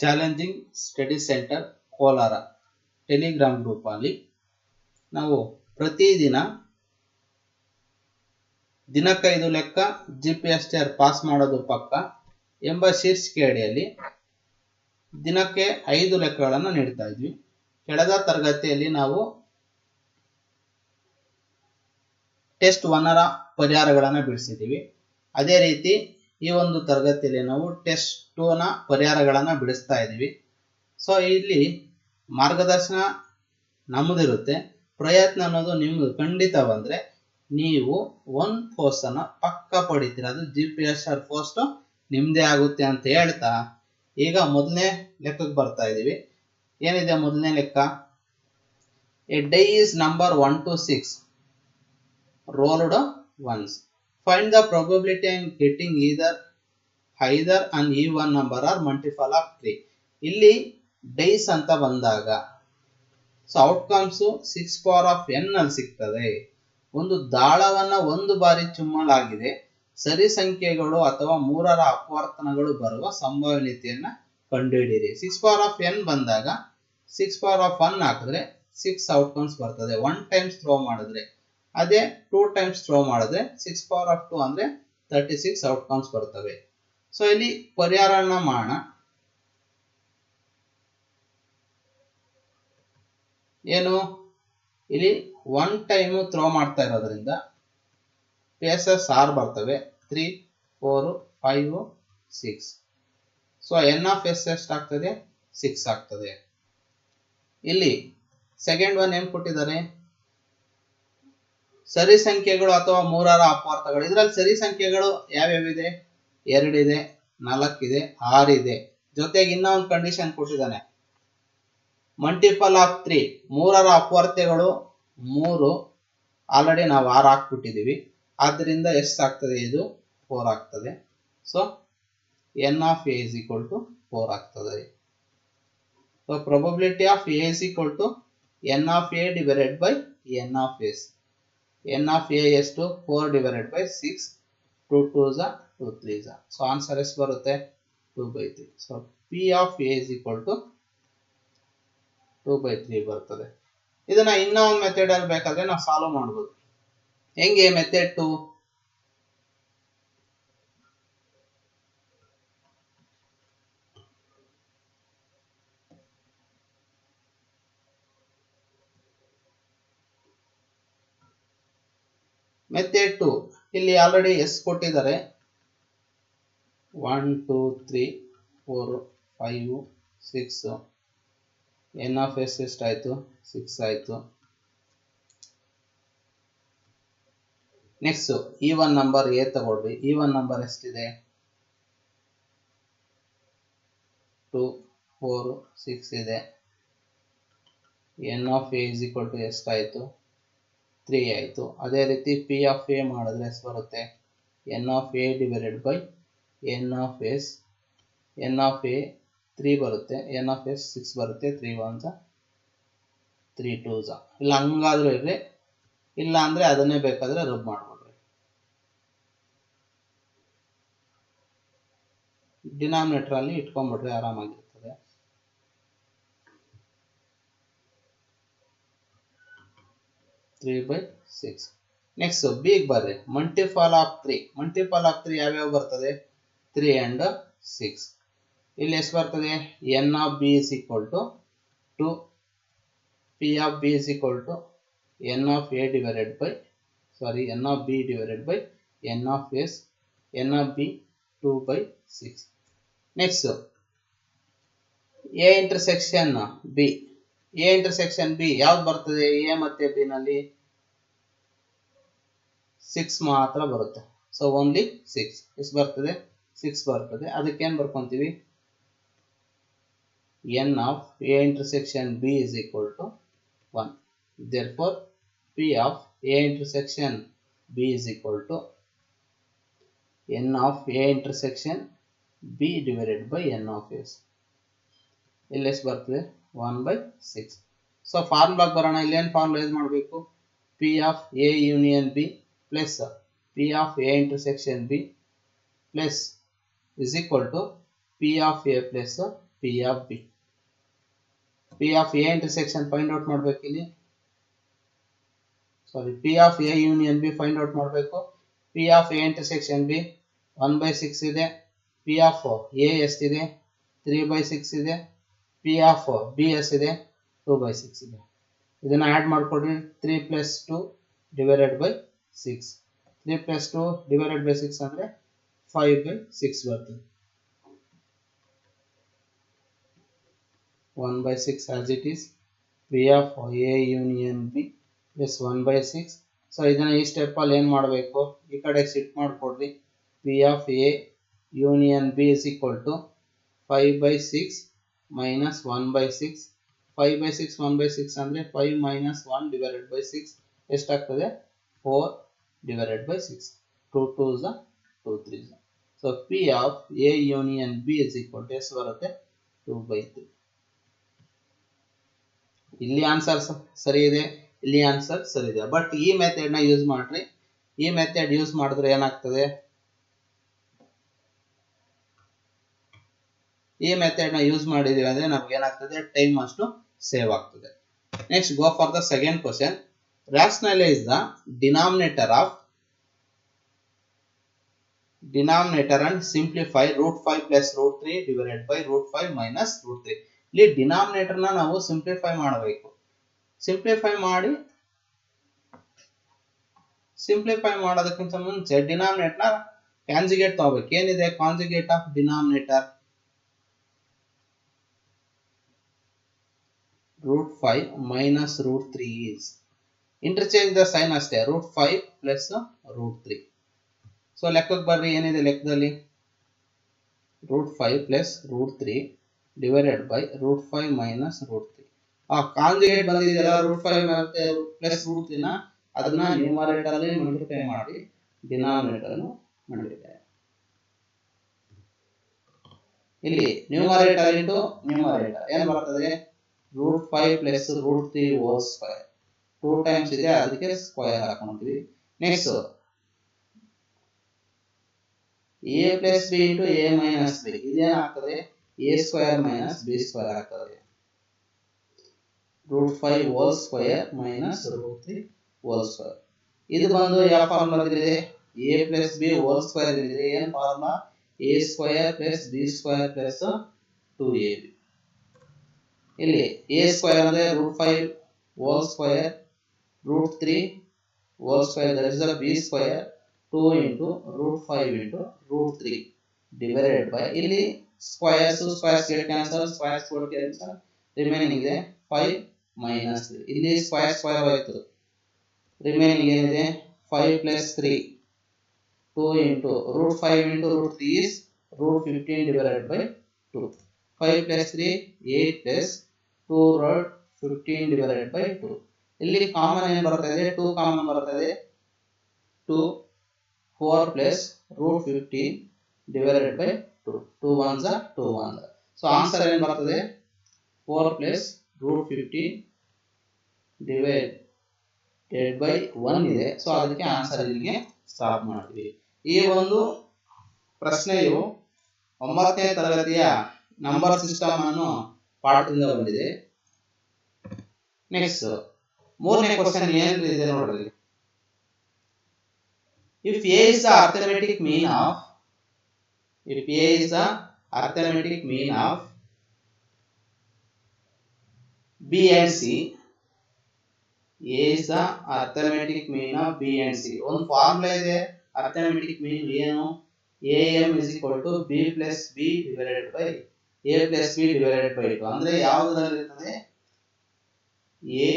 Challenging study centre Kolar. Telegram ಗ್ರೂಪಲ್ಲಿ ನಾವು ಪ್ರತಿದಿನ ದಿನಕ್ಕೈದು ಲೆಕ್ಕ G P S T R pass ಮಾಡೋದು ಪಕ್ಕ ಎಂಬ ಶೀರ್ಷಿಕೆ ಅಡಿಯಲ್ಲಿ ದಿನಕ್ಕೆ ಐದು ಲೆಕ್ಕಗಳನ್ನು ನೀಡ್ತಾ ಇದ್ವಿ. ಕೆಳದ ತರಗತಿಯಲ್ಲಿ ನಾವು ಟೆಸ್ಟ್ ಒನ್ನರ ಪರಿಹಾರಗಳನ್ನು ಬಿಡಿಸಿದ್ದೀವಿ. ಅದೇ ರೀತಿ ಈ ಒಂದು ತರಗತಿಯಲ್ಲಿ ನಾವು ಟೆಸ್ಟ್ ಟೂನ ಪರಿಹಾರಗಳನ್ನು ಬಿಡಿಸ್ತಾ ಇದ್ದೀವಿ. ಸೊ ಇಲ್ಲಿ ಮಾರ್ಗದರ್ಶನ ನಮ್ಮದಿರುತ್ತೆ. ಪ್ರಯತ್ನ ಅನ್ನೋದು ನಿಮ್ಗೆ ಖಂಡಿತ ಬಂದರೆ ನೀವು ಒಂದು ಪೋಸ್ಟನ್ನು ಪಕ್ಕ ಪಡಿತೀರ. ಅದು G P S R post ನಿಮ್ಮದೇ ಆಗುತ್ತೆ ಅಂತ ಹೇಳ್ತಾ ಈಗ ಮೊದಲನೇ ಲೆಕ್ಕಕ್ಕೆ ಬರ್ತಾ ಇದ್ದೀವಿ. ಏನಿದೆ ಮೊದಲನೇ ಲೆಕ್ಕ? A die is number one to six rolled ones. Find the probability in getting either either an even number or multiple of 3. ಇಲ್ಲಿ ಡೈಸ್ ಅಂತ ಬಂದಾಗ so outcomes six power of n ಅಲ್ಲಿ ಸಿಗ್ತದೆ. ಒಂದು ದಾಳವನ್ನ ಒಂದು ಬಾರಿ ಚುಮ್ಮಲಾಗಿದೆ ಸರಿ ಸಂಖ್ಯೆಗಳು ಅಥವಾ ಮೂರರ ಅಪವರ್ತನಗಳು ಬರುವ ಸಂಭವನೀಯತೆಯನ್ನ ಕಂಡುಹಿಡಿಯಿರಿ. ಸಿಕ್ಸ್ ಪವರ್ ಆಫ್ ಎನ್ ಬಂದಾಗ ಸಿಕ್ಸ್ ಪವರ್ ಆಫ್ ಒನ್ ಹಾಕಿದ್ರೆ ಸಿಕ್ಸ್ ಔಟ್ಕಮ್ಸ್ ಬರ್ತದೆ. ಒನ್ ಟೈಮ್ಸ್ ಥ್ರೋ ಮಾಡಿದ್ರೆ ಅದೇ ಟೂ ಟೈಮ್ಸ್ ಥ್ರೋ ಮಾಡಿದ್ರೆ ಸಿಕ್ಸ್ ಪವರ್ ಆಫ್ ಟು ಅಂದ್ರೆ ತರ್ಟಿ ಸಿಕ್ಸ್ ಔಟ್ಕಮ್ಸ್ ಬರ್ತವೆ. ಸೊ ಇಲ್ಲಿ ಪರಿಹಾರನ ಮಾಡೋಣ. ಏನು? ಇಲ್ಲಿ ಒನ್ ಟೈಮ್ ಥ್ರೋ ಮಾಡ್ತಾ ಇರೋದ್ರಿಂದ ಪೇಸಸ್ ಆರ್ ಬರ್ತವೆ. Three four five six so n of s ಎಷ್ಟಾಗ್ತದೆ ಸಿಕ್ಸ್ ಆಗ್ತದೆ. ಇಲ್ಲಿ ಸೆಕೆಂಡ್ ಒನ್ ಏನ್ ಕೊಟ್ಟಿದ್ದಾರೆ? ಸರಿ ಸಂಖ್ಯೆಗಳು ಅಥವಾ ಮೂರರ ಅಪಾರ್ಥಗಳು. ಇದರಲ್ಲಿ ಸರಿ ಸಂಖ್ಯೆಗಳು ಯಾವ್ಯಾವಿದೆ? ಎರಡಿದೆ, ನಾಲ್ಕಿದೆ, ಆರಿದೆ. ಜೊತೆಗೆ ಇನ್ನೂ ಒಂದು ಕಂಡೀಷನ್ ಕೊಟ್ಟಿದ್ದಾನೆ. ಮಲ್ಟಿಪಲ್ ಆಫ್ ತ್ರೀ ಮೂರರ ಅಪವರ್ತೆಗಳು ಮೂರು. ಆಲ್ರೆಡಿ ನಾವು ಆರು ಹಾಕ್ಬಿಟ್ಟಿದ್ದೀವಿ. ಆದ್ದರಿಂದ ಎಷ್ಟಾಗ್ತದೆ ಇದು ಫೋರ್ ಆಗ್ತದೆ. So n of A is equal to four ಆಗ್ತದೆ. So probability of A is equal to n of A divided by n of S n of A ಎಷ್ಟು four divided by six two two ಝ two three ಝ so answer ಎಷ್ಟು ಬರುತ್ತೆ? Two by three so P of A is equal to two by three ಬರ್ತದೆ. ಇದನ್ನ ಇನ್ನೂ ಒಂದು method ಅಲ್ಲಿ ಬೇಕಾದ್ರೆ ನಾವು ಸಾಲ್ವ್ ಮಾಡ್ಬೋದು. ಹೆಂಗೆ ಮೆಥಡ್ ಟು ಮೆಥಡ್ ಟು ಇಲ್ಲಿ ಆಲ್ರೆಡಿ ಎಸ್ ಕೊಟ್ಟಿದ್ದಾರೆ. One two three four five six n of S ಎಷ್ಟಾಯಿತು? ಸಿಕ್ಸ್ ಆಯಿತು. ನೆಕ್ಸ್ಟ್ ಈ ಒನ್ ನಂಬರ್ ಎ ತಗೊಳ್ರಿ. ಈ ಒನ್ ನಂಬರ್ ಎಷ್ಟಿದೆ? ಟು ಫೋರ್ ಸಿಕ್ಸ್ ಇದೆ. N of A is equal to ಎಷ್ಟಾಯಿತು? ತ್ರೀ ಆಯಿತು. ಅದೇ ರೀತಿ ಪಿ ಆಫ್ ಎ ಮಾಡಿದ್ರೆ ಎಷ್ಟು ಬರುತ್ತೆ? N of A divided by n of S n of A three ಬರುತ್ತೆ. ಎನ್ ಆಫ್ ಎಸ್ ಸಿಕ್ಸ್ ಬರುತ್ತೆ. ತ್ರೀ ಒನ್ ತ್ರೀ ಟೂ ಇಲ್ಲ, ಹಂಗಾದ್ರೂ ಇರ್ರಿ. ಇಲ್ಲ ಅಂದರೆ ಅದನ್ನೇ ಬೇಕಾದರೆ ರಬ್ ಮಾಡಿಬಿಡ್ರಿ ಡಿನಾಮಿನೇಟ್ರಲ್ಲಿ ಇಟ್ಕೊಂಡ್ಬಿಟ್ರೆ ಆರಾಮಾಗಿರ್ತದೆ three by six next big ಬರ್ರಿ multiple of three multiple of three ಯಾವ್ಯಾವ ಬರ್ತದೆ? ತ್ರೀ ಆ್ಯಂಡ್ ಸಿಕ್ಸ್ ಇಲ್ಲಿ ಎಷ್ಟು ಬರ್ತದೆ? N of B is equal to two P of B is equal to n of A divided by sorry n of B divided by n of S n of B two by six next A intersection B A intersection B ಯಾವ್ದು ಬರ್ತದೆ? A ಮತ್ತೆ B ನಲ್ಲಿ six ಮಾತ್ರ ಬರುತ್ತೆ. So only six ಎಷ್ಟು ಬರ್ತದೆ? Six ಬರ್ತದೆ. ಏನು ಬರ್ಕೊಂತೀವಿ? N of A intersection B is equal to one therefore P of A intersection B is equal to n of A intersection B divided by n of S ಇಲ್ಲಿ ಎಷ್ಟು ಬರ್ತದೆ? One by six so ಫಾರ್ಮುಲಾಗೆ ಬರೋಣ. ಇಲ್ಲೇನು formula use ಮಾಡಬೇಕು? P of A union B plus P of A intersection B plus is equal to P of A plus P of B P of A intersection find out ಮಾಡಬೇಕು ಇಲ್ಲಿ. Sorry P of A union B find out ಮಾಡಬೇಕು. P of A intersection B one by six ಇದೆ. P of A ಎಷ್ಟಿದೆ? Three by six ಇದೆ. P of B ಎಷ್ಟಿದೆ two by six ಇದೆ. ಇದನ್ನ add ಮಾಡ್ಕೊಡ್ರಿ three plus two divided by six three plus two divided by six ಅಂದರೆ five by six ಬರ್ತದೆ. One by six as it is P of A union B plus one by six so ಇದನ್ನು ಈ ಸ್ಟೆಪ್ಪಲ್ಲಿ ಏನು ಮಾಡಬೇಕು? ಈ ಕಡೆ shift ಮಾಡಿಕೊಡ್ರಿ. P of A union B is equal to five by six minus one by six five by six one by six ಅಂದರೆ five minus one divided by six ಎಷ್ಟಾಗ್ತದೆ? Four divided by six two two ಝ two three ಝ so P of A union B is equal to ಎಷ್ಟು ಬರುತ್ತೆ? Two by three ಇಲ್ಲಿ answer ಸರಿ ಇದೆ? ಇಲ್ಲಿ answer ಸರಿ ಇದೆ. ಬಟ್ ಈ ಮೆಥಡ್ನ ಯೂಸ್ ಮಾಡ್ರಿ. ಈ ಮೆಥಡ್ ಯೂಸ್ ಮಾಡಿದ್ರೆ ಏನಾಗ್ತದೆ? ಈ ಮೆಥಡ್ನ ಯೂಸ್ ಮಾಡಿದೀವಿ ಅಂದ್ರೆ ನಮ್ಗೆ ಏನಾಗ್ತದೆ? ಟೈಮ್ ಅಷ್ಟು ಸೇವ್ ಆಗ್ತದೆ. Next go for the second question rationalize the denominator of denominator and simplify root 5 plus root 3 divided by root 5 minus root 3 ಇಲ್ಲಿ ಡಿನಾಮಿನೇಟರ್ನ ನಾವು ಸಿಂಪ್ಲಿಫೈ ಮಾಡಬೇಕು. ಸಿಂಪ್ಲಿಫೈ ಮಾಡಿ ಸಿಂಪ್ಲಿಫೈ ಮಾಡೋದಕ್ಕಿಂತ ಮುಂಚೆ ಡಿನಾಮಿನೇಟ್ನ ಕಾನ್ಸಿಗೇಟ್ ತಗೋಬೇಕು. ಏನಿದೆ? Conjugate of denominator root five minus root three is interchange the sign ಅಷ್ಟೇ root five plus root three so ಲೆಕ್ಕಕ್ಕೆ ಬರ್ರಿ, ಏನಿದೆ ಲೆಕ್ಕದಲ್ಲಿ? Root five plus root three divided by root five minus root three ಆ, conjugate ಬಂದಿದೆಯಲ್ಲ root five ಮತ್ತೆ plus root ತ್ರೀನ ಅದನ್ನ ನ್ಯೂಮರೇಟರ್ ಅಲ್ಲಿ ಮಲ್ಟಿಪ್ಲೈ ಮಾಡಿ ಡಿನಾಮಿನೇಟರ್ ಅನ್ನು ಮಾಡಿದ್ದಾರೆ ಇಲ್ಲಿ ನ್ಯೂಮರೇಟರ್ ಇಂಟು ನ್ಯೂಮರೇಟರ್ ಏನ್ ಬರ್ತದೆ? Root five plus root three ಓ ಸ್ಕ್ವೈರ್ ಟೂ ಟೈಮ್ಸ್ ಇದೆ, ಅದಕ್ಕೆ square ಹಾಕೊಂತೀವಿ. Next A plus B into A minus B ಇದೇನಾಗ್ತದೆ A square minus B square ಆಗ್ತದೆ. Root five whole square minus root three whole square ಇದು ಬಂದು ಯಾವ ಫಾರ್ಮುಲಾದಿದೆ A plus B whole square ಇದೆ ಏನ್ formula A square plus B square plus two A B ಇಲ್ಲಿ A square ಅಂದ್ರೆ root five whole square root three whole the B square two into root five into root three divided by ಇಲ್ಲಿ squares squares cancel squares get cancel remaining ಇದೆ five minus three ಇಲ್ಲಿ square square ಆಯ್ತು remaining ಏನಿದೆ five plus three two into root five into root three is root fifteen divided by two five plus three eight plus two root fifteen divided by two ಇಲ್ಲಿ common ಏನು ಬರ್ತದೆ two common ಬರ್ತದೆ two four plus root fifteen divided by two two ones two one so answer ಏನು ಬರ್ತದೆ? Four plus root fifteen divided by one ಇದೆ. So ಅದಕ್ಕೆ answer ಇಲ್ಲಿಗೆ stop ಮಾಡ್ತೀವಿ. ಈ ಒಂದು ಪ್ರಶ್ನೆಯು ಒಂಬತ್ತನೇ ತರಗತಿಯ ನಂಬರ್ ಸಿಸ್ಟಮ್ ಅನ್ನು ಪಾಠದಿಂದ ಬಂದಿದೆ. ನೆಕ್ಸ್ಟ್ ಮೂರನೇ ಕ್ವಶನ್ ಏನ್ ಇದೆ ನೋಡ್ರಿ. If A is the arithmetic mean of if A is the arithmetic mean of B and C A is the arithmetic mean of B and C ಒಂದು ಫಾರ್ಮುಲಾ ಇದೆ arithmetic mean ಏನು? A M is equal to B plus B divided by A plus B divided by two ಅಂದ್ರೆ ಯಾವುದರಲ್ಲಿರ್ತದೆ? A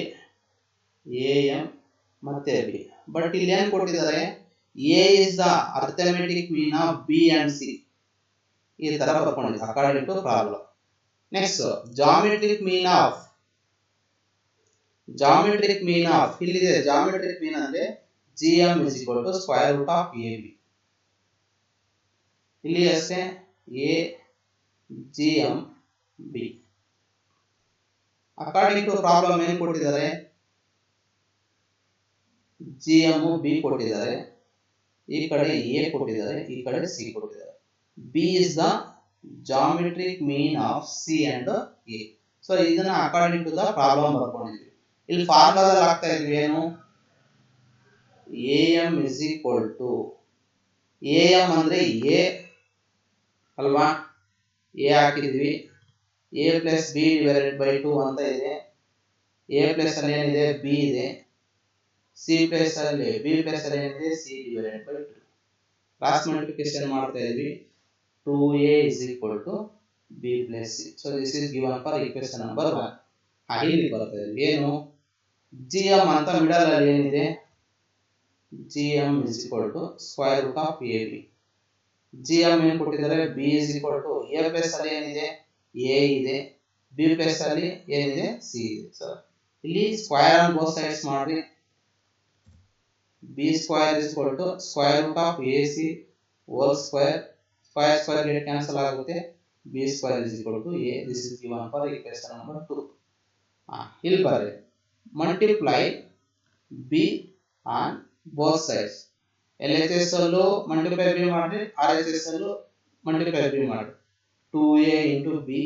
A M ಮತ್ತೆ B but ಇಲ್ಲಿ ಏನು ಕೊಟ್ಟಿದ್ದಾರೆ? A is the arithmetic mean of B and C ಈ ತರ ಬರ್ಕೊಂಡಿದೆ according to problem next geometric mean of geometric mean of ಇಲ್ಲಿದೆ geometric mean ಅಂದ್ರೆ G M is equal to square root of A B ಇಲ್ಲಿ ಅಷ್ಟೇ A G M B. According to problem ಏನು ಕೊಟ್ಟಿದ್ದಾರೆ? G M B ಕೊಟ್ಟಿದ್ದಾರೆ. ಈ ಕಡೆ A ಕೊಟ್ಟಿದ್ದಾರೆ, ಈ ಕಡೆ ಸಿ ಕೊಟ್ಟಿದ್ದಾರೆ. B is the geometric mean of C and A. So ಇದನ್ನ ಅಕಾರ್ಡಿಂಗ್ ಟು ದ ಪ್ರಾಬ್ಲಮ್ ಬರ್ಕೊಂಡಿದ್ವಿ. ಇಲ್ಲಿ ಫಾರ್ಮುಲಾದಲ್ಲಿ ಆಗ್ತಾ ಇದ್ವಿ ಏನು? A M is equal to A M ಅಂದ್ರೆ ಎ ಅಲ್ವಾ? ಎ ಹಾಕಿದ್ವಿ. A plus B divided by two ಅಂತ ಇದೆ. ಎ ಪ್ಲಸ್ ಅಲ್ಲಿ ಏನಿದೆ? ಬಿ ಇದೆ. ಸಿ ಪ್ಲಸ್ ಅಲ್ಲಿ, ಬಿ ಪ್ಲಸ್ ಅಲ್ಲಿ ಏನಿದೆ? C divided by two. Cross multiplication ಮಾಡ್ತಾ ಇದ್ವಿ. Two A is equal to B plus C. So this is given for equation number one ಇಲ್ಲಿ ಬರ್ತಾ ಇದೆ ಏನು? ಜಿ ಎಂ ಅಂತ ಮಿಡಲ್ ಅಲ್ಲಿ ಏನಿದೆ? G M is equal to square root of A B. G M ಏನ್ ಕೊಟ್ಟಿದ್ದಾರೆ B is equal to A plus ಅಲ್ಲಿ ಏನಿದೆ? ಎ ಇದೆ. ಬಿ ಪ್ಲಸ್ ಅಲ್ಲಿ ಏನಿದೆ? ಸಿ ಇದೆ. ಸರ್ ಇಲ್ಲಿ ಸ್ಕ್ವೇರ್ ಆನ್ ಬೋತ್ ಸೈಡ್ಸ್ ಮಾಡಿ B square is equal to square root of A C whole square square square get cancel ಆಗುತ್ತೆ. B square is equal to A this is given for equation number two ಇಲ್ಲಿ ಬರ್ರಿ. Multiply B on both sides L H S ಅಲ್ಲೂ multiply B ಮಾಡಿ R H S ಅಲ್ಲೂ multiply B ಮಾಡಿ two A into B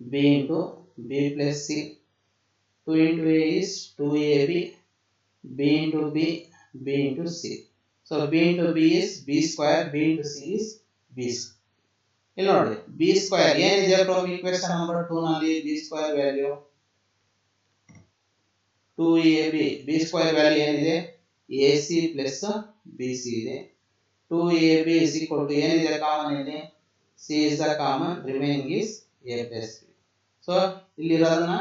B into B plus C two into A is two A B B into B B into C so B into B is B square B into C is B ಇಲ್ಲಿ ನೋಡಿ B square ಏನಿದೆ from equation number two ನಲ್ಲಿ B square value two A B B square value ಏನಿದೆ A C plus B C ಇದೆ two A B is equal to ಏನಿದೆ common ಇದೆ C is the common remaining is A plus B so ಇಲ್ಲಿರೋದನ್ನ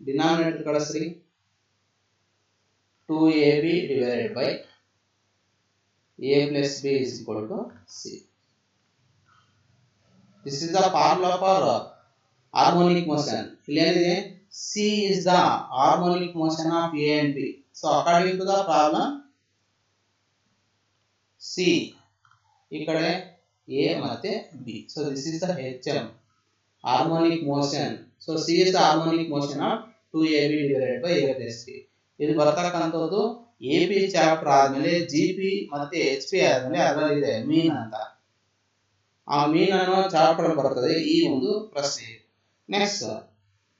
denominator ಕಳಿಸ್ರಿ. Two A B divided by A plus B is equal to C this is the formula for harmonic motion ಇಲ್ಲಿ ಏನಿದೆ C is the harmonic motion of A and B so according to the problem C ಈ ಕಡೆ A ಮತ್ತೆ B so this is the H M harmonic motion so C is the harmonic motion of two A B divided by A plus B ಇದು ಬರ್ತಕ್ಕಂಥದ್ದು A P chapter ಆದ್ಮೇಲೆ G P ಮತ್ತೆ H P ಆದ್ಮೇಲೆ ಅದರಲ್ಲಿದೆ ಮೀನ್ ಅಂತ ಆ ಮೀನ್ ಅನ್ನೋ chapter ಬರ್ತದೆ ಈ ಒಂದು ಪ್ರಶ್ನೆ ನೆಕ್ಸ್ಟ್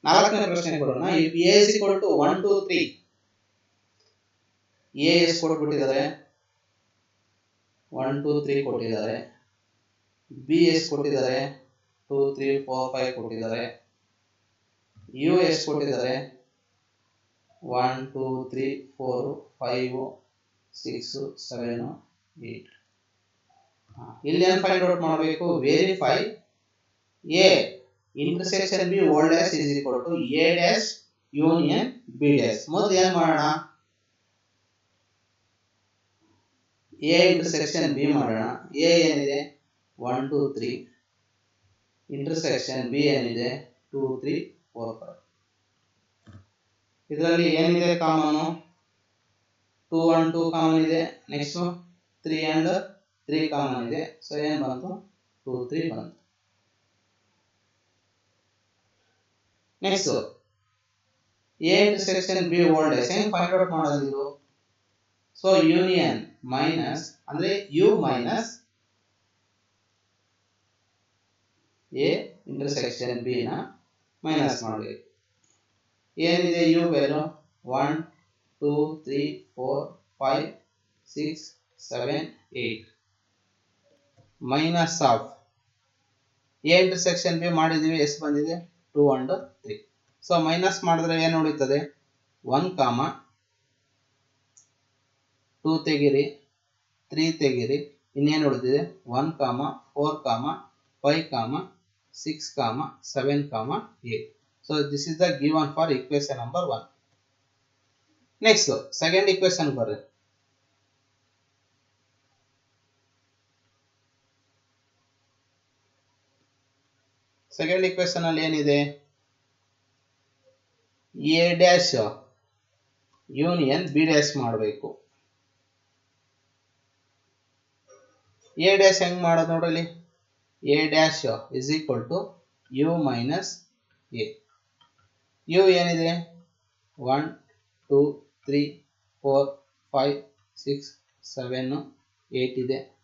ನಾಲ್ಕನೇ ಪ್ರಶ್ನೆ ಕೊಡೋಣ if A is equal to one two three A as ಕೊಟ್ಬಿಟ್ಟಿದ್ದಾರೆ. One two three ಕೊಟ್ಟಿದ್ದಾರೆ. ಬಿ ಎಸ್ ಕೊಟ್ಟಿದ್ದಾರೆ. ಟೂ ತ್ರೀ ಫೋರ್ ಫೈವ್ ಕೊಟ್ಟಿದ್ದಾರೆ. ಯು ಎಸ್ ಕೊಟ್ಟಿದ್ದಾರೆ? One two three four five six seven eight ಇಲ್ಲಿ ಏನು ಫೈಂಡ್ ಔಟ್ ಮಾಡಬೇಕು? Verify A intersection B whole dash is equal to A dash union B dash ಮೊದಲು ಏನು ಮಾಡೋಣ? A intersection B ಮಾಡೋಣ. A ಏನಿದೆ? One two three intersection B ಏನಿದೆ? Two three four five ಇದರಲ್ಲಿ ಏನಿದೆ common two one two common ಇದೆ. Next three and three common ಇದೆ. ಸೊ ಏನು ಬಂತು? ಟೂ ತ್ರೀ ಬಂತು. Next A intersection B whole same find out ಮಾಡೋದು ಇದು. ಸೊ ಯೂನಿಯನ್ ಮೈನಸ್ ಅಂದ್ರೆ U minus A intersection B ನ ಮೈನಸ್ ಮಾಡಬೇಕು ಏನಿದೆ U value one two three four five six seven eight minus of A intersection B ಮಾಡಿದೀವಿ ಎಷ್ಟು ಬಂದಿದೆ? Two and three so minus ಮಾಡಿದ್ರೆ ಏನು ಉಳಿತದೆ? ಒನ್ ಕಾಮ ಟೂ ತೆಗಿರಿ. ತ್ರೀ ತೆಗೀರಿ ಇನ್ನೇನು ಉಳಿದಿದೆ? One comma, four comma, five ಕಾಮ, six comma, seven comma, eight. So this is the given for equation number one next second equation ಬರ್ರಿ. Second equation ಅಲ್ಲಿ ಏನಿದೆ? A dash union B dash ಮಾಡಬೇಕು. A dash ಹೆಂಗ್ ಮಾಡೋದು ನೋಡಲಿ A dash is equal to U minus A U ಏನಿದೆ? One two three four five six seven eight ಇದೆ.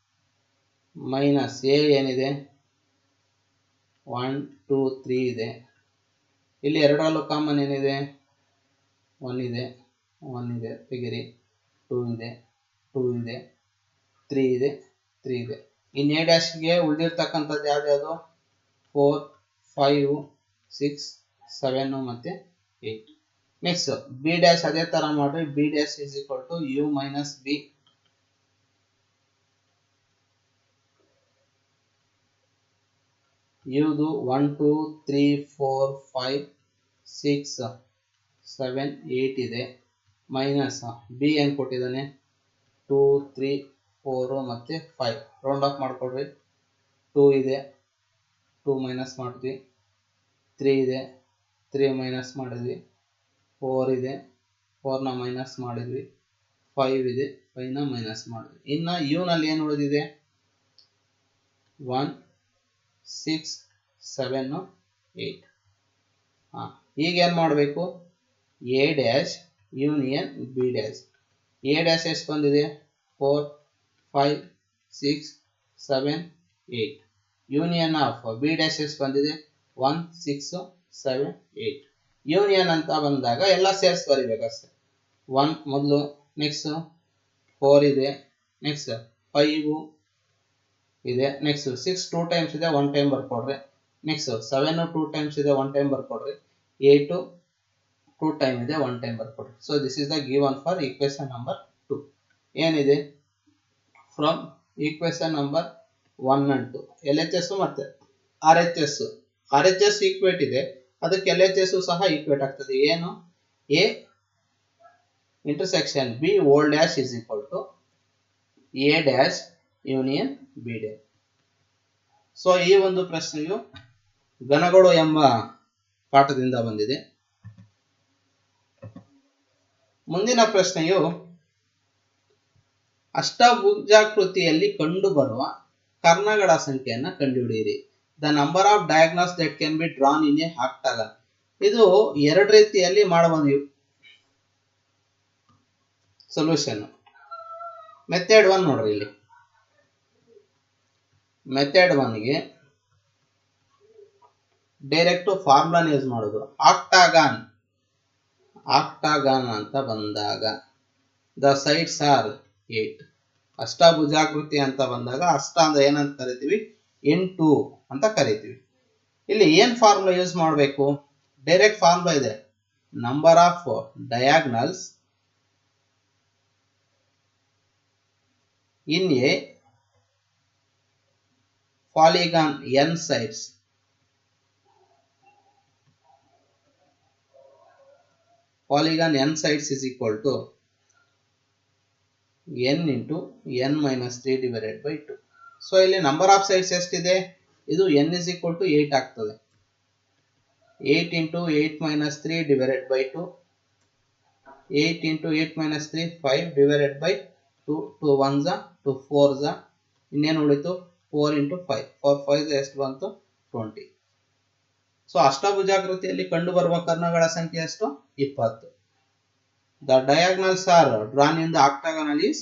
Minus A ಏನಿದೆ? ಒನ್ ಟೂ ತ್ರೀ ಇದೆ. ಇಲ್ಲಿ ಎರಡರಲ್ಲೂ ಕಾಮನ್ ಏನಿದೆ? ಒನ್ ಇದೆ. ಒನ್ ಇದೆ. ತೆಗಿರಿ. ಟೂ ಇದೆ. ಟೂ ಇದೆ. ತ್ರೀ ಇದೆ. ತ್ರೀ ಇದೆ. ಇನ್ ಎ ಡ್ಯಾಶ್ಗೆ ಉಳಿದಿರ್ತಕ್ಕಂಥದ್ದು ಯಾವ್ದ್ಯಾವುದು ಫೋರ್ ಫೈವ್ ಸಿಕ್ಸ್ ಸೆವೆನ್ ಮತ್ತೆ ಏಯ್ಟ್ ನೆಕ್ಸ್ಟ್ ಬಿ ಡ್ಯಾಶ್ ಅದೇ ತರ ಮಾಡ್ರಿ. B dash is equal to U minus B ಯುದು one two three four five six seven eight ಇದೆ. ಮೈನಸ್ ಬಿ ಏನು ಕೊಟ್ಟಿದ್ದಾನೆ? ಟೂ ತ್ರೀ ಫೋರು ಮತ್ತು ಫೈವ್ ರೌಂಡ್ ಆಫ್ ಮಾಡಿಕೊಡ್ರಿ two ಇದೆ. ಟೂ ಮೈನಸ್ ಮಾಡಿದ್ವಿ ತ್ರೀ ಇದೆ. ತ್ರೀ ಮೈನಸ್ ಮಾಡಿದ್ವಿ. ಫೋರ್ ಇದೆ. ಫೋರ್ನ ಮೈನಸ್ ಮಾಡಿದ್ವಿ. ಫೈವ್ ಇದೆ. ಫೈವ್ನ ಮೈನಸ್ ಮಾಡಿದ್ವಿ. ಇನ್ನು ಯುನಲ್ಲಿ ಏನು ಉಳಿದಿದೆ? ಒನ್ ಸಿಕ್ಸ್ ಸೆವೆನ್ನು ಏಯ್ಟ್ ಹಾಂ, ಈಗ ಏನು ಮಾಡಬೇಕು? A dash union B dash A dash ಎಷ್ಟು ಬಂದಿದೆ? Four five six seven eight union of B dash ಎಷ್ಟು ಬಂದಿದೆ. One six seven eight union ಅಂತ ಬಂದಾಗ ಎಲ್ಲ ಸೇರ್ಸ್ ಬರಿಬೇಕಷ್ಟೆ. ಒನ್ ಮೊದಲು ನೆಕ್ಸ್ಟ್ ಫೋರ್ ಇದೆ. ನೆಕ್ಸ್ಟ್ ಫೈವು ಇದೆ. ನೆಕ್ಸ್ಟ್ ಸಿಕ್ಸ್ ಟೂ ಟೈಮ್ಸ್ ಇದೆ ಒನ್ ಟೈಮ್ ಬರ್ಕೊಡ್ರಿ. ನೆಕ್ಸ್ಟ್ ಸೆವೆನ್ ಟೂ ಟೈಮ್ಸ್ ಇದೆ ಒನ್ ಟೈಮ್ ಬರ್ಕೊಡ್ರಿ. ಏಯ್ಟು ಟೂ ಟೈಮ್ ಇದೆ one time ಬರ್ಕೊಡ್ರಿ. So this is the given for equation number two ಏನಿದೆ? From equation number one and two L H S ಮತ್ತೆ R H S R H S equate ಇದೆ. ಅದಕ್ಕೆ L H S ಸಹ equate ಆಗ್ತದೆ. ಏನು? A intersection B whole dash is equal to A dash union B dash so ಈ ಒಂದು ಪ್ರಶ್ನೆಯು ಘನಗಳು ಎಂಬ ಪಾಠದಿಂದ ಬಂದಿದೆ. ಮುಂದಿನ ಪ್ರಶ್ನೆಯು ಅಷ್ಟಭುಜಾಕೃತಿಯಲ್ಲಿ ಕಂಡುಬರುವ ಕರ್ಣಗಳ ಸಂಖ್ಯೆಯನ್ನು ಕಂಡುಹಿಡಿಯಿರಿ. The number of diagonals that can be drawn in a octagon ಇದು ಎರಡು ರೀತಿಯಲ್ಲಿ ಮಾಡಬಹುದು ಸೊಲ್ಯೂಷನ್ ಮೆಥಡ್ ಒನ್ ನೋಡ್ರಿ ಇಲ್ಲಿ. ಮೆಥಡ್ ಒನ್ಗೆ ಡೈರೆಕ್ಟ್ ಫಾರ್ಮುಲಾನ ಯೂಸ್ ಮಾಡೋದು. ಆಕ್ಟಾಗಾನ್ ಆಕ್ಟಾಗಾನ್ ಅಂತ ಬಂದಾಗ ದ ಸೈಡ್ಸ್ ಆರ್ ಏಟ್. ಅಷ್ಟಭುಜಾಕೃತಿ ಅಂತ ಬಂದಾಗ ಅಷ್ಟ ಅಂದ್ರೆ ಏನಂತ ಕರಿತೀವಿ? ಎಂಟು ಅಂತ ಕರಿತೀವಿ. ಇಲ್ಲಿ ಏನ್ ಫಾರ್ಮುಲಾ ಯೂಸ್ ಮಾಡಬೇಕು? ಡೈರೆಕ್ಟ್ ಫಾರ್ಮುಲಾ ಇದೆ. Number of diagonals in a polygon N sides polygon N sides is equal to N into N minus three divided by two so ಇಲ್ಲಿ ನಂಬರ್ ಆಫ್ ಸೈಡ್ಸ್ ಎಷ್ಟಿದೆ? ಇದು N is equal to eight ಆಗ್ತದೆ. Eight into eight minus three divided by two eight into eight minus three five divided by two two one two four ಝ ಇನ್ನೇನು ಉಳಿತು? Four into five four five ಎಷ್ಟು ಬಂತು? Twenty so ಅಷ್ಟಭುಜಾಕೃತಿಯಲ್ಲಿ ಕಂಡು ಬರುವ ಕರ್ಣಗಳ ಸಂಖ್ಯೆ ಎಷ್ಟು? ಇಪ್ಪತ್ತು. The diagonals are drawn in the octagonal is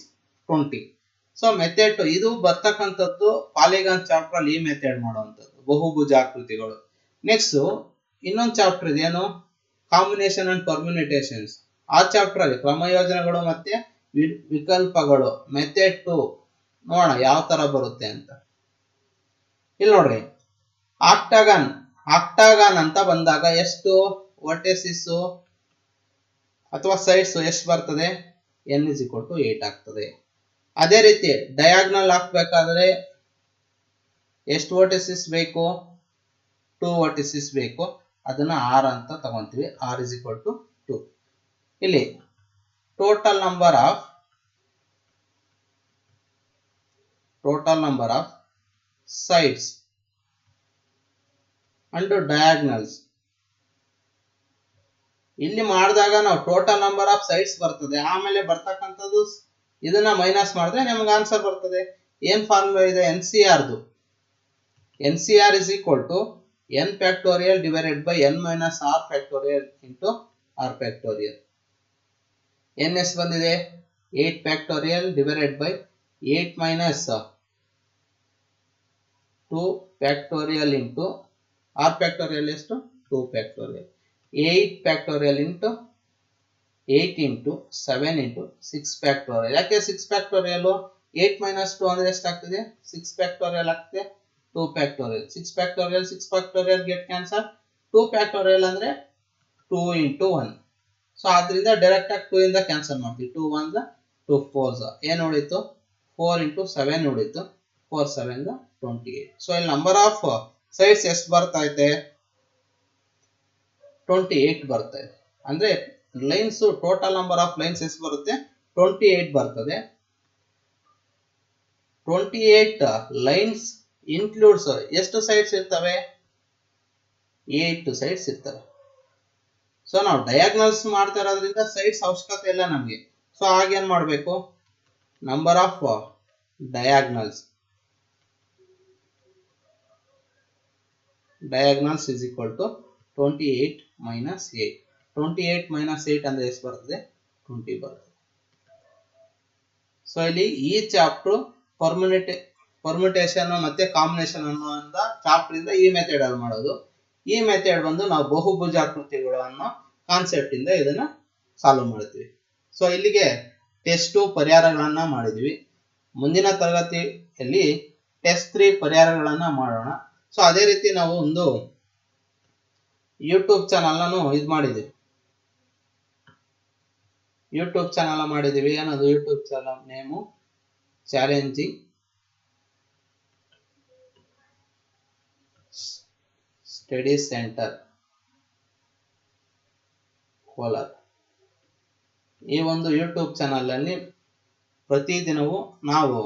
twenty so method ಇದು ಬರ್ತಕ್ಕಂಥದ್ದು ಪಾಲಿಗಾನ್ ಚಾಪ್ಟರ್ ಅಲ್ಲಿ ಈ ಮೆಥಡ್ ಮಾಡುವಂಥದ್ದು. ಬಹುಭುಜಾಕೃತಿಗಳು. ನೆಕ್ಸ್ಟ್ ಇನ್ನೊಂದು ಚಾಪ್ಟರ್ ಇದೇನು ಕಾಂಬಿನೇಷನ್ ಅಂಡ್ ಪರ್ಮ್ಯುನಿಟೇಷನ್ಸ್ ಆ ಚಾಪ್ಟರ್ ಅಲ್ಲಿ ಕ್ರಮಯೋಜನೆಗಳು ಮತ್ತೆ ವಿಕಲ್ಪಗಳು. ಮೆಥಡ್ ಟು ನೋಡೋಣ ಯಾವ ತರ ಬರುತ್ತೆ ಅಂತ. ಇಲ್ಲಿ ನೋಡ್ರಿ. ಆಕ್ಟಾಗನ್ ಆಕ್ಟಾಗನ್ ಅಂತ ಬಂದಾಗ ಎಷ್ಟು? ವರ್ಟೆಸಿಸ್ ಅಥವಾ ಸೈಡ್ಸ್ ಎಷ್ಟು ಬರ್ತದೆ N is equal to eight ಆಗ್ತದೆ. ಅದೇ ರೀತಿ ಡಯಾಗ್ನಲ್ ಹಾಕ್ಬೇಕಾದ್ರೆ ಎಷ್ಟು ವರ್ಟಿಸಿಸ್ ಬೇಕು? ಟೂ ವರ್ಟಿಸಿಸ್ ಬೇಕು. ಅದನ್ನ ಆರ್ ಅಂತ ತಗೊಂತೀವಿ. R is equal to two ಇಲ್ಲಿ total number of total number of sides and diagonals ಇಲ್ಲಿ ಮಾಡಿದಾಗ ನಾವು ಟೋಟಲ್ ನಂಬರ್ ಆಫ್ ಸೈಡ್ಸ್ ಬರ್ತದೆ. ಆಮೇಲೆ ಬರ್ತಕ್ಕಂಥದ್ದು ಇದನ್ನ ಮೈನಸ್ ಮಾಡಿದ್ರೆ ನಿಮ್ಗೆ ಆನ್ಸರ್ ಬರ್ತದೆ. ಏನ್ ಫಾರ್ಮುಲಾ ಇದೆ? N C ಆರ್ದು n C r is equal to n factorial divided by n minus r factorial into r factorial n S ಬಂದಿದೆ. Eight factorial divided by eight minus two factorial into r factorial ಎಷ್ಟು? Two factorial eight factorial into eight into seven into six factorial ಯಾಕೆ six factorial eight minus two ಅಂದ್ರೆ ಎಷ್ಟಾಗ್ತದೆ? Six factorial ಆಗ್ತದೆ. Two factorial six factorial six factorial get cancel two factorial ಅಂದ್ರೆ two into one so ಆದ್ರಿಂದ direct ಆಗಿ two ಇಂದ cancel ಮಾಡ್ತೀವಿ. Two one two four ಏನು ಉಳಿತು? ಫೋರ್ ಇಂಟು ಸೆವೆನ್ ಉಳಿತು. Four seven twenty eight so ಇಲ್ಲಿ ನಂಬರ್ ಆಫ್ ಸೈಡ್ಸ್ ಎಷ್ಟು ಬರ್ತಾ ಟ್ವೆಂಟಿ ಏಟ್ ಬರುತ್ತೆ. ಅಂದ್ರೆ lines total number of lines ಎಷ್ಟು ಬರುತ್ತೆ? ಟ್ವೆಂಟಿ ಏಟ್ ಬರ್ತದೆ. ಟ್ವೆಂಟಿ ಏಟ್ ಲೈನ್ಸ್ ಇನ್ಕ್ಲೂಡ್ಸ್ ಎಷ್ಟು ಸೈಡ್ಸ್ ಇರ್ತವೆ? ಏಟ್ ಸೈಡ್ಸ್ ಇರ್ತವೆ. ಸೊ ನಾವು ಡಯಾಗ್ನಲ್ಸ್ ಮಾಡ್ತಾ ಇರೋದ್ರಿಂದ ಸೈಡ್ಸ್ ಅವಶ್ಯಕತೆ ಇಲ್ಲ ನಮಗೆ. ಸೊ ಹಾಗೇನ್ ಮಾಡಬೇಕು? Number of diagonals diagonals is equal to twenty eight minus eight twenty eight minus eight ಅಂದ್ರೆ ಎಷ್ಟು ಬರ್ತದೆ? ಟ್ವೆಂಟಿ ಬರ್ತದೆ. ಸೊ ಇಲ್ಲಿ ಈ ಚಾಪ್ಟರ್ ಪರ್ಮನೆಂಟ್ ಪರ್ಮಿಟೇಷನ್ ಮತ್ತೆ ಕಾಂಬಿನೇಷನ್ ಅನ್ನುವಂತ ಚಾಪ್ಟರ್ ಇಂದ ಈ ಮೆಥಡ್ ಅಲ್ಲಿ ಮಾಡೋದು. ಈ ಮೆಥಡ್ ಬಂದು ನಾವು ಬಹುಭುಜಾಕೃತಿಗಳು ಅನ್ನೋ ಕಾನ್ಸೆಪ್ಟ್ ಇಂದ ಇದನ್ನ ಸಾಲ್ವ್ ಮಾಡ್ತೀವಿ. ಸೊ ಇಲ್ಲಿಗೆ ಟೆಸ್ಟ್ ಟು ಪರಿಹಾರಗಳನ್ನ ಮಾಡಿದ್ವಿ. ಮುಂದಿನ ತರಗತಿಯಲ್ಲಿ ಟೆಸ್ಟ್ ತ್ರೀ ಪರಿಹಾರಗಳನ್ನ ಮಾಡೋಣ. ಸೊ ಅದೇ ರೀತಿ ನಾವು ಒಂದು ಯೂಟ್ಯೂಬ್ ಚಾನಲ್ ಅನ್ನು ಇದು ಮಾಡಿದ್ವಿ. ಯೂಟ್ಯೂಬ್ ಚಾನಲ್ ಮಾಡಿದೀವಿ. ಏನದು YouTube channel name challenging study centre Kolar. ಈ ಒಂದು ಯೂಟ್ಯೂಬ್ ಚಾನಲಲ್ಲಿ ಪ್ರತಿದಿನವೂ ನಾವು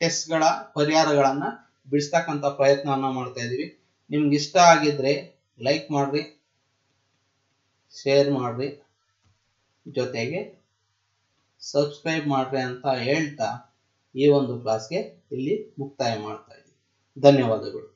ಟೆಸ್ಟ್ಗಳ ಪರಿಹಾರಗಳನ್ನ ಬಿಡಿಸ್ತಕ್ಕಂಥ ಪ್ರಯತ್ನವನ್ನು ಮಾಡ್ತಾ ಇದ್ದೀವಿ ನಿಮ್ಗೆ ಇಷ್ಟ ಆಗಿದ್ರೆ ಲೈಕ್ ಮಾಡ್ರಿ ಶೇರ್ ಮಾಡ್ರಿ, ಜೊತೆಗೆ ಸಬ್ಸ್ಕ್ರೈಬ್ ಮಾಡ್ರಿ ಅಂತ ಹೇಳ್ತಾ ಈ ಒಂದು ಕ್ಲಾಸ್ಗೆ ಇಲ್ಲಿ ಮುಕ್ತಾಯ ಮಾಡ್ತಾ ಇದ್ದೀನಿ. ಧನ್ಯವಾದಗಳು.